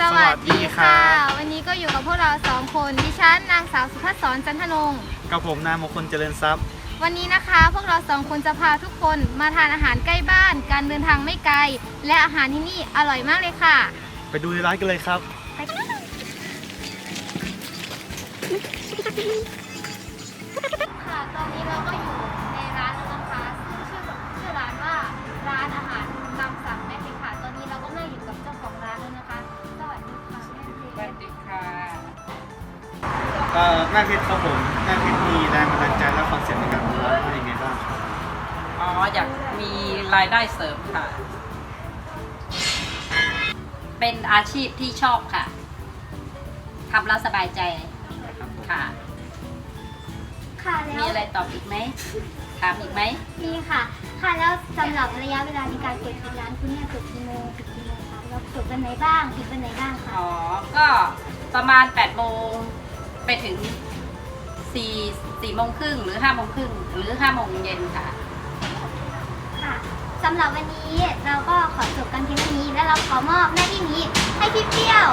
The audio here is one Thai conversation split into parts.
ค่ะ วันนี้ก็อยู่กับพวกเราสองคนดิฉันนางสาวสุภัสสรจันทนงค์กับผมนายมงคลเจริญทรัพย์ วันนี้นะคะพวกเราสองคนจะพาทุกคนมาทานอาหารใกล้บ้าน การเดินทางไม่ไกล และอาหารที่นี่อร่อยมากเลยค่ะ ไปดูในร้านกันเลยครับค่ะตอนนี้เราก็ เอ่อแม่เพชรครับผมแม่เพชรมีแรงบันดาลใจและคอนเซ็ปต์ในการทำร้านว่าอย่างไงบ้างครับอ๋ออยากมีรายได้เสริมค่ะ เป็นอาชีพที่ชอบค่ะทำแล้วสบายใจค่ะ ค่ะแล้มีวอะไรตอบอีกไหมถามอีกไหม มีค่ะ ค่ะแล้วสำหรับระยะเวลาในการเปิดปิดร้านคุณเนี่ยเปิดกี่โมงปิดกี่โมงคะแล้วเปิดวันไหนบ้างปิดวันไหนบ้างคะอ๋อ ก็ประมาณ8โมง ไปถึงสี่สี่โมงครึ่งหรือห้าโมงครึ่งหรือห้าโมงเย็นค่ะ ค่ะสำหรับวันนี้เราก็ขอจบกันเพียงเท่านี้ และเราขอมอบหน้าที่นี้ให้พี่เปรี้ยว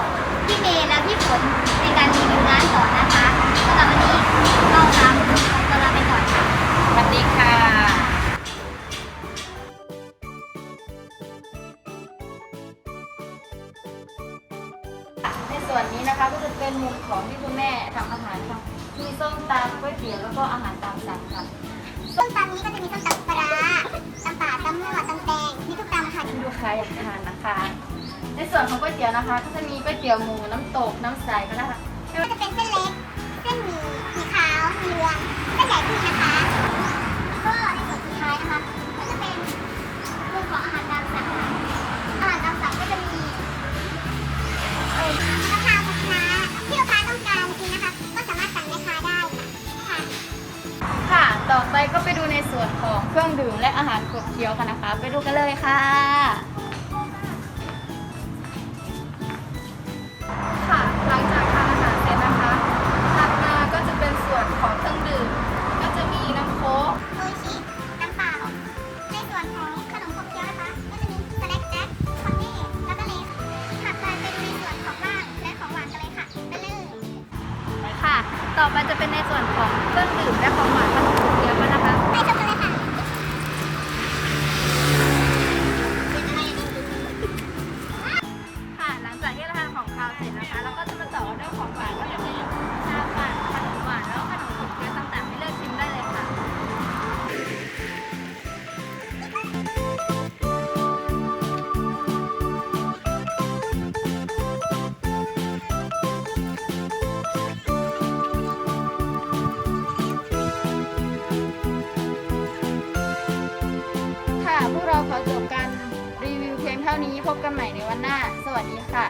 พี่เมย์และพี่ฝนในการรีวิวร้านต่อนะคะสำหรับวันนี้เราลา ส่วนนี้นะคะก็จะเป็นมุมของที่คุณแม่ทำอาหารค่ะมีส้มตำก๋วยเตี๋ยวแล้วก็อาหารตามสั่งค่ะ ส้มตำนี้ก็จะมีส้มตำปลาร้าตำป่าตำมั่วตำแตงมีทุกตำค่ะ ลูกค้าอยากทานนะคะ ในส่วนของก๋วยเตี๋ยวนะคะ ก็จะมีก๋วยเตี๋ยวหมูน้ำตกน้ำใสก็ได้ค่ะ ก็จะเป็นเส้นเล็ก เส้นหมี่หมี่ขาวมีเหลืองเส้นใหญ่ก็มีนะคะ ต่อไปก็ไปดูในส่วนของเครื่องดื่มและอาหารขบเคี้ยวกันนะคะ ไปดูกันเลยค่ะ ค่ะ หลังจากทานอาหารเสร็จนะคะถัดมาก็จะเป็นส่วนของเครื่องดื่ม ก็จะมีน้ำโค้กโออิชิน้ำเปล่า ในส่วนของขนมขบเคี้ยวนะคะ ก็จะมีสแน็คแจ็คคอนเน่แล้วก็เลสถัดไปไปดูในส่วนของว่างและของหวานกันเลยค่ะ ไปเลย ค่ะ ต่อไปจะเป็นในส่วนของเครื่องดื่มและของหวานขนมขบเคี้ยวกัน พวกเราขอจบการรีวิวเพียงเท่านี้พบกันใหม่ในวันหน้า สวัสดีค่ะ